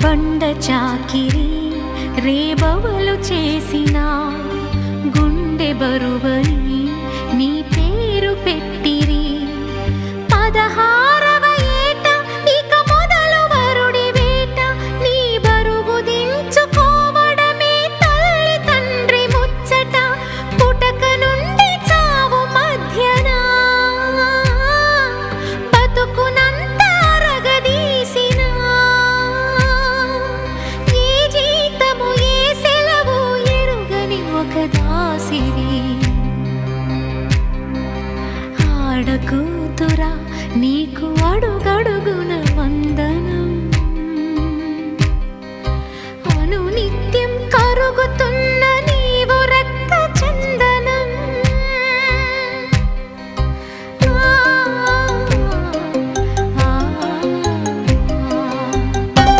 బండ చాకిరి రేబవలు చేసిన గుండె బరువు దాసిరి ఆడకూతురా నీకు అడుగడుగున వందనం. అను నిత్యం కరుగుతున్న